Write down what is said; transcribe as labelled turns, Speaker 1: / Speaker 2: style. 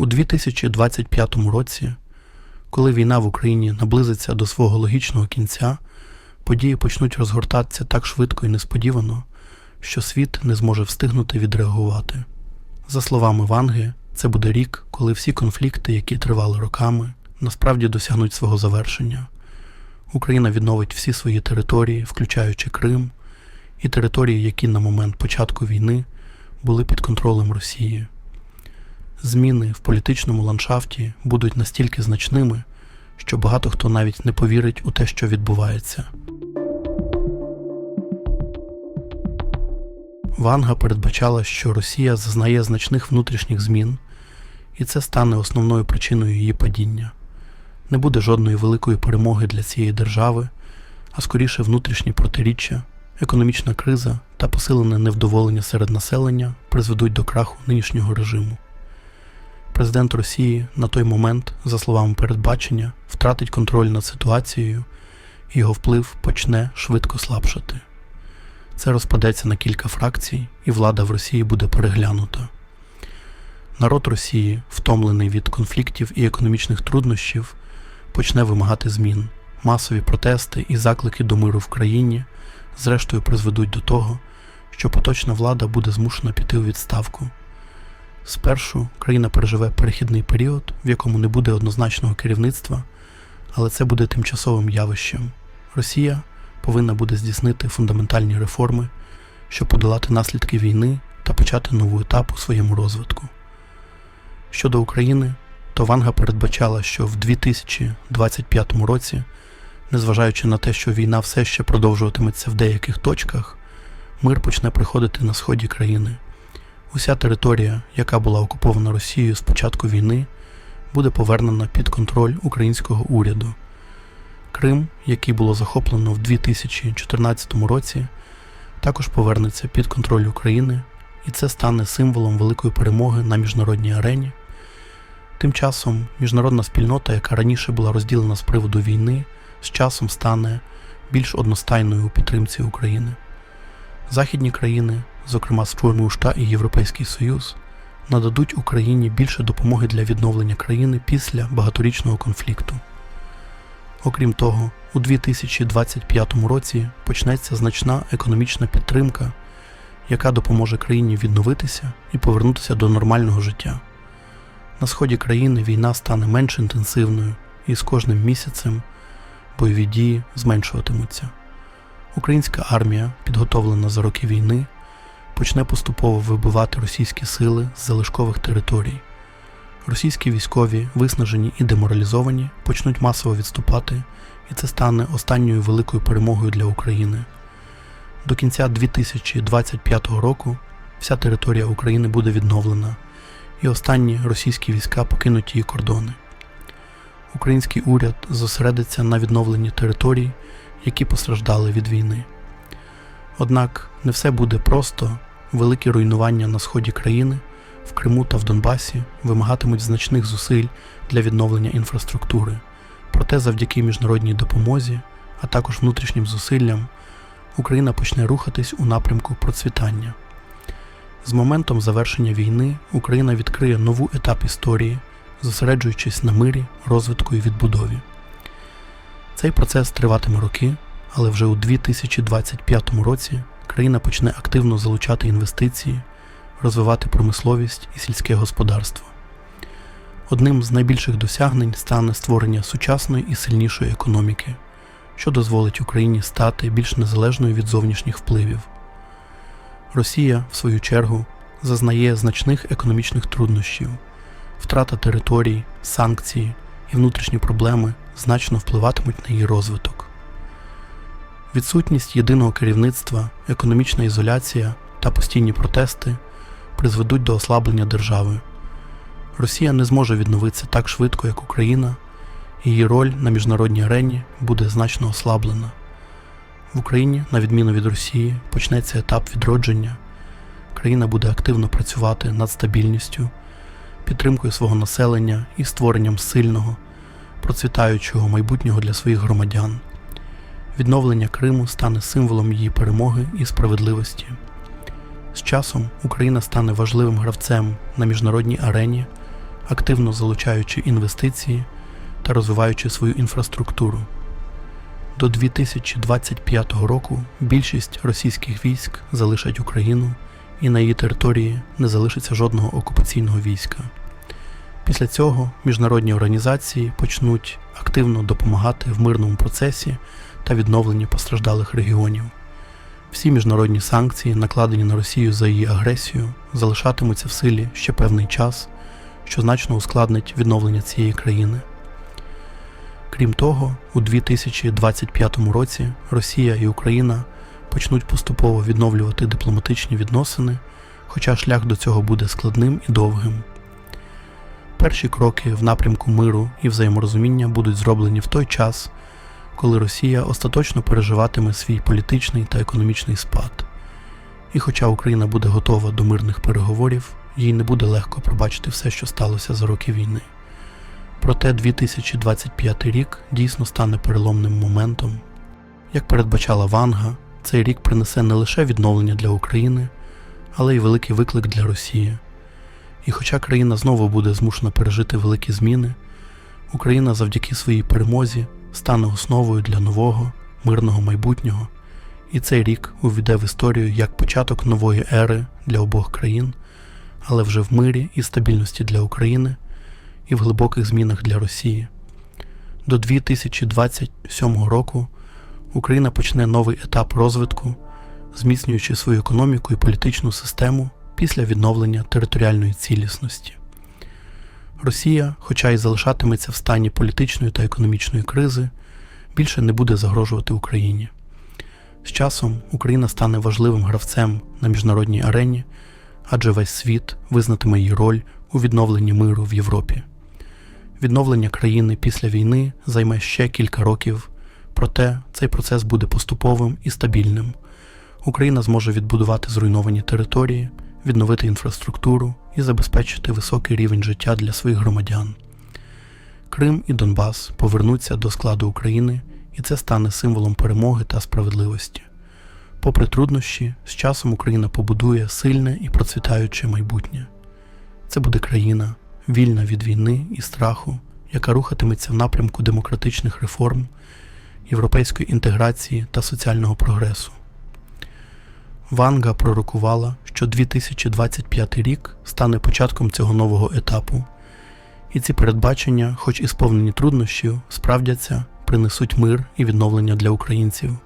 Speaker 1: У 2025 році, коли війна в Україні наблизиться до свого логічного кінця, події почнуть розгортатися так швидко і несподівано, що світ не зможе встигнути відреагувати. За словами Ванги, це буде рік, коли всі конфлікти, які тривали роками, насправді досягнуть свого завершення. Україна відновить всі свої території, включаючи Крим, і території, які на момент початку війни були під контролем Росії. Зміни в політичному ландшафті будуть настільки значними, що багато хто навіть не повірить у те, що відбувається. Ванга передбачала, що Росія зазнає значних внутрішніх змін, і це стане основною причиною її падіння. Не буде жодної великої перемоги для цієї держави, а скоріше внутрішні протиріччя, економічна криза та посилене невдоволення серед населення призведуть до краху нинішнього режиму. Президент Росії на той момент, за словами передбачення, втратить контроль над ситуацією, його вплив почне швидко слабшати. Це розпадеться на кілька фракцій, і влада в Росії буде переглянута. Народ Росії, втомлений від конфліктів і економічних труднощів, почне вимагати змін. Масові протести і заклики до миру в країні, зрештою, призведуть до того, що поточна влада буде змушена піти у відставку. Спершу країна переживе перехідний період, в якому не буде однозначного керівництва, але це буде тимчасовим явищем. Росія повинна буде здійснити фундаментальні реформи, щоб подолати наслідки війни та почати нову етап у своєму розвитку. Щодо України, то Ванга передбачала, що в 2025 році, незважаючи на те, що війна все ще продовжуватиметься в деяких точках, мир почне приходити на сході країни. Уся територія, яка була окупована Росією з початку війни, буде повернена під контроль українського уряду. Крим, який було захоплено в 2014 році, також повернеться під контроль України, і це стане символом великої перемоги на міжнародній арені. Тим часом міжнародна спільнота, яка раніше була розділена з приводу війни, з часом стане більш одностайною у підтримці України. Західні країни, зокрема США і Європейський Союз, нададуть Україні більше допомоги для відновлення країни після багаторічного конфлікту. Окрім того, у 2025 році почнеться значна економічна підтримка, яка допоможе країні відновитися і повернутися до нормального життя. На сході країни війна стане менш інтенсивною, і з кожним місяцем бойові дії зменшуватимуться. Українська армія, підготовлена за роки війни, почне поступово вибивати російські сили з залишкових територій. Російські військові, виснажені і деморалізовані, почнуть масово відступати, і це стане останньою великою перемогою для України. До кінця 2025 року вся територія України буде відновлена, і останні російські війська покинуть її кордони. Український уряд зосередиться на відновленні територій, які постраждали від війни. Однак не все буде просто, великі руйнування на сході країни в Криму та в Донбасі вимагатимуть значних зусиль для відновлення інфраструктури. Проте завдяки міжнародній допомозі, а також внутрішнім зусиллям, Україна почне рухатись у напрямку процвітання. З моментом завершення війни Україна відкриє нову етап історії, зосереджуючись на мирі, розвитку і відбудові. Цей процес триватиме роки, але вже у 2025 році країна почне активно залучати інвестиції, розвивати промисловість і сільське господарство. Одним з найбільших досягнень стане створення сучасної і сильнішої економіки, що дозволить Україні стати більш незалежною від зовнішніх впливів. Росія, в свою чергу, зазнає значних економічних труднощів, втрата територій, санкції і внутрішні проблеми значно впливатимуть на її розвиток. Відсутність єдиного керівництва, економічна ізоляція та постійні протести призведуть до ослаблення держави. Росія не зможе відновитися так швидко, як Україна, і її роль на міжнародній арені буде значно ослаблена. В Україні, на відміну від Росії, почнеться етап відродження. Країна буде активно працювати над стабільністю, підтримкою свого населення і створенням сильного, процвітаючого майбутнього для своїх громадян. Відновлення Криму стане символом її перемоги і справедливості. З часом Україна стане важливим гравцем на міжнародній арені, активно залучаючи інвестиції та розвиваючи свою інфраструктуру. До 2025 року більшість російських військ залишать Україну і на її території не залишиться жодного окупаційного війська. Після цього міжнародні організації почнуть активно допомагати в мирному процесі та відновленні постраждалих регіонів. Всі міжнародні санкції, накладені на Росію за її агресію, залишатимуться в силі ще певний час, що значно ускладнить відновлення цієї країни. Крім того, у 2025 році Росія і Україна почнуть поступово відновлювати дипломатичні відносини, хоча шлях до цього буде складним і довгим. Перші кроки в напрямку миру і взаєморозуміння будуть зроблені в той час, коли Росія остаточно переживатиме свій політичний та економічний спад. І хоча Україна буде готова до мирних переговорів, їй не буде легко пробачити все, що сталося за роки війни. Проте 2025 рік дійсно стане переломним моментом. Як передбачала Ванга, цей рік принесе не лише відновлення для України, але й великий виклик для Росії. І хоча країна знову буде змушена пережити великі зміни, Україна завдяки своїй перемозі стане основою для нового мирного майбутнього, і цей рік увійде в історію як початок нової ери для обох країн, але вже в мирі і стабільності для України і в глибоких змінах для Росії. До 2027 року Україна почне новий етап розвитку, зміцнюючи свою економіку і політичну систему після відновлення територіальної цілісності. Росія, хоча й залишатиметься в стані політичної та економічної кризи, більше не буде загрожувати Україні. З часом Україна стане важливим гравцем на міжнародній арені, адже весь світ визнатиме її роль у відновленні миру в Європі. Відновлення країни після війни займе ще кілька років, проте цей процес буде поступовим і стабільним. Україна зможе відбудувати зруйновані території, відновити інфраструктуру і забезпечити високий рівень життя для своїх громадян. Крим і Донбас повернуться до складу України, і це стане символом перемоги та справедливості. Попри труднощі, з часом Україна побудує сильне і процвітаюче майбутнє. Це буде країна, вільна від війни і страху, яка рухатиметься в напрямку демократичних реформ, європейської інтеграції та соціального прогресу. Ванга пророкувала, що 2025 рік стане початком цього нового етапу, і ці передбачення, хоч і сповнені труднощів, справдяться, принесуть мир і відновлення для українців.